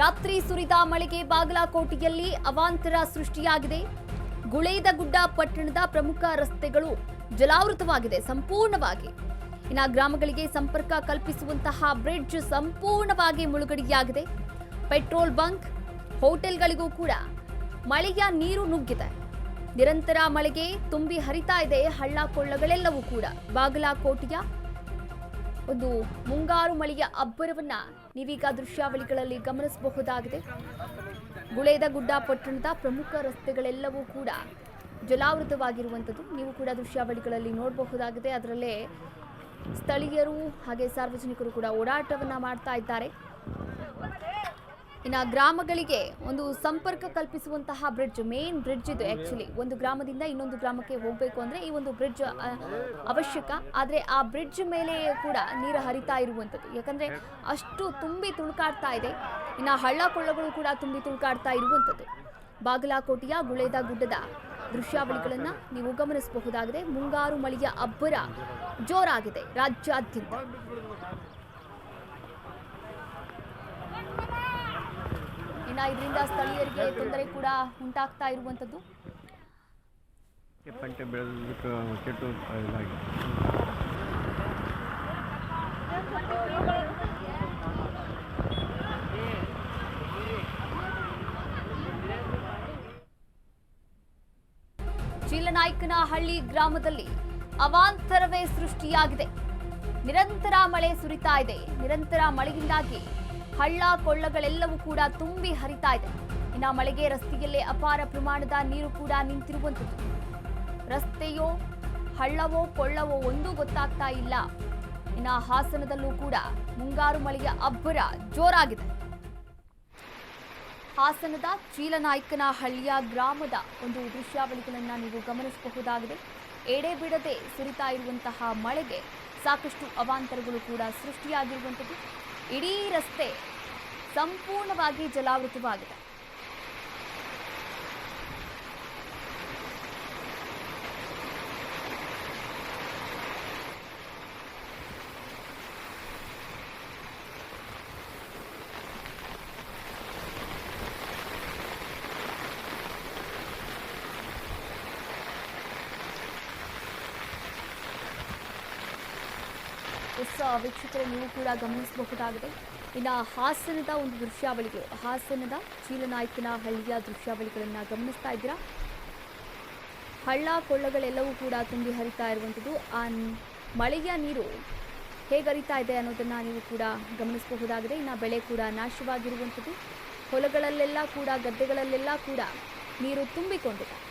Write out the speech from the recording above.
ರಾತ್ರಿ ಸುರಿದ ಮಳೆಗೆ ಬಾಗಲಕೋಟೆಯಲ್ಲಿ ಅವಾಂತರ ಸೃಷ್ಟಿಯಾಗಿದೆ. ಗುಳೇದಗುಡ್ಡ ಪಟ್ಟಣದ ಪ್ರಮುಖ ರಸ್ತೆಗಳು ಜಲಾವೃತವಾಗಿದೆ, ಸಂಪೂರ್ಣವಾಗಿ. ಇನ್ನು ಗ್ರಾಮಗಳಿಗೆ ಸಂಪರ್ಕ ಕಲ್ಪಿಸುವಂತಹ ಬ್ರಿಡ್ಜ್ ಸಂಪೂರ್ಣವಾಗಿ ಮುಳುಗಡೆಯಾಗಿದೆ. ಪೆಟ್ರೋಲ್ ಬಂಕ್, ಹೋಟೆಲ್ಗಳಿಗೂ ಕೂಡ ಮಳೆಯ ನೀರು ನುಗ್ಗಿದೆ. ನಿರಂತರ ಮಳೆಗೆ ತುಂಬಿ ಹರಿತಾ ಇದೆ ಹಳ್ಳ ಕೊಳ್ಳಗಳೆಲ್ಲವೂ ಕೂಡ. ಬಾಗಲಕೋಟೆಯ ಒಂದು ಮುಂಗಾರು ಮಳೆಯ ಅಬ್ಬರವನ್ನ ನೀವೀಗ ದೃಶ್ಯಾವಳಿಗಳಲ್ಲಿ ಗಮನಿಸಬಹುದಾಗಿದೆ. ಗುಳೇದ ಗುಡ್ಡ ಪಟ್ಟಣದ ಪ್ರಮುಖ ರಸ್ತೆಗಳೆಲ್ಲವೂ ಕೂಡ ಜಲಾವೃತವಾಗಿರುವಂಥದ್ದು. ನೀವು ಕೂಡ ದೃಶ್ಯಾವಳಿಗಳಲ್ಲಿ ನೋಡಬಹುದಾಗಿದೆ. ಅದರಲ್ಲೇ ಸ್ಥಳೀಯರು ಹಾಗೆ ಸಾರ್ವಜನಿಕರು ಕೂಡ ಓಡಾಟವನ್ನು ಮಾಡ್ತಾ ಇದ್ದಾರೆ. ಇನ್ನು ಗ್ರಾಮಗಳಿಗೆ ಒಂದು ಸಂಪರ್ಕ ಕಲ್ಪಿಸುವಂತಹ ಬ್ರಿಡ್ಜ್ ಮೇನ್ ಬ್ರಿಡ್ಜ್ ಇದು ಆ್ಯಕ್ಚುಲಿ ಒಂದು ಗ್ರಾಮದಿಂದ ಇನ್ನೊಂದು ಗ್ರಾಮಕ್ಕೆ ಹೋಗಬೇಕು ಅಂದರೆ ಈ ಒಂದು ಬ್ರಿಡ್ಜ್ ಅವಶ್ಯಕ. ಆದರೆ ಆ ಬ್ರಿಡ್ಜ್ ಮೇಲೆ ಕೂಡ ನೀರು ಹರಿತಾ ಇರುವಂಥದ್ದು. ಯಾಕಂದ್ರೆ ಅಷ್ಟು ತುಂಬಿ ತುಳುಕಾಡ್ತಾ ಇದೆ. ಇನ್ನು ಹಳ್ಳ ಕೊಳ್ಳಗಳು ಕೂಡ ತುಂಬಿ ತುಳುಕಾಡ್ತಾ ಇರುವಂಥದ್ದು. ಬಾಗಲಕೋಟೆಯ ಗುಳೇದ ಗುಡ್ಡದ ದೃಶ್ಯಾವಳಿಗಳನ್ನ ನೀವು ಗಮನಿಸಬಹುದಾಗಿದೆ. ಮುಂಗಾರು ಮಳೆಯ ಅಬ್ಬರ ಜೋರಾಗಿದೆ ರಾಜ್ಯಾದ್ಯಂತ. ಇದರಿಂದ ಸ್ಥಳೀಯರಿಗೆ ತೊಂದರೆ ಕೂಡ ಉಂಟಾಗ್ತಾ ಇರುವಂಥದ್ದು. ಚೀಲನಾಯ್ಕನಹಳ್ಳಿ ಗ್ರಾಮದಲ್ಲಿ ಅವಾಂತರವೇ ಸೃಷ್ಟಿಯಾಗಿದೆ. ನಿರಂತರ ಮಳೆ ಸುರಿತಾ ಇದೆ. ನಿರಂತರ ಮಳೆಯಿಂದಾಗಿ ಹಳ್ಳ ಕೊಳ್ಳಗಳೆಲ್ಲವೂ ಕೂಡ ತುಂಬಿ ಹರಿತಾ ಇದೆ. ಇನ್ನು ಮಳೆಗೆ ರಸ್ತೆಯಲ್ಲೇ ಅಪಾರ ಪ್ರಮಾಣದ ನೀರು ಕೂಡ ನಿಂತಿರುವಂಥದ್ದು. ರಸ್ತೆಯೋ, ಹಳ್ಳವೋ, ಕೊಳ್ಳವೋ ಒಂದೂ ಗೊತ್ತಾಗ್ತಾ ಇಲ್ಲ. ಇನ್ನು ಹಾಸನದಲ್ಲೂ ಕೂಡ ಮುಂಗಾರು ಮಳೆಯ ಅಬ್ಬರ ಜೋರಾಗಿದೆ. ಹಾಸನದ ಚೀಲನಾಯ್ಕನಹಳ್ಳಿಯ ಗ್ರಾಮದ ಒಂದು ದೃಶ್ಯಾವಳಿಗಳನ್ನು ನೀವು ಗಮನಿಸಬಹುದಾಗಿದೆ. ಎಡೆ ಬಿಡದೆ ಸುರಿತಾ ಇರುವಂತಹ ಮಳೆಗೆ ಸಾಕಷ್ಟು ಅವಾಂತರಗಳು ಕೂಡ ಸೃಷ್ಟಿಯಾಗಿರುವಂಥದ್ದು. ಇಡೀ ರಸ್ತೆ ಸಂಪೂರ್ಣವಾಗಿ ಜಲಾವೃತವಾಗಿದೆ. ಎಸ್ ವೀಕ್ಷಕರೇ ನೀವು ಕೂಡ ಗಮನಿಸಬಹುದಾಗಿದೆ. ಇನ್ನು ಹಾಸನದ ಒಂದು ದೃಶ್ಯಾವಳಿಗಳು ಹಾಸನದ ಚೀಲನಾಯ್ಕಿನ ಹಳ್ಳಿಯ ದೃಶ್ಯಾವಳಿಗಳನ್ನು ಗಮನಿಸ್ತಾ ಇದ್ದೀರಾ? ಹಳ್ಳ ಕೊಳ್ಳಗಳೆಲ್ಲವೂ ಕೂಡ ತುಂಬಿ ಹರಿತಾ ಇರುವಂಥದ್ದು. ಆ ಮಳೆಯ ನೀರು ಹೇಗೆ ಹರಿತಾ ಇದೆ ಅನ್ನೋದನ್ನು ನೀವು ಕೂಡ ಗಮನಿಸಬಹುದಾಗಿದೆ. ಇನ್ನು ಬೆಳೆ ಕೂಡ ನಾಶವಾಗಿರುವಂಥದ್ದು. ಹೊಲಗಳಲ್ಲೆಲ್ಲ ಕೂಡ, ಗದ್ದೆಗಳಲ್ಲೆಲ್ಲ ಕೂಡ ನೀರು ತುಂಬಿಕೊಂಡಿದೆ.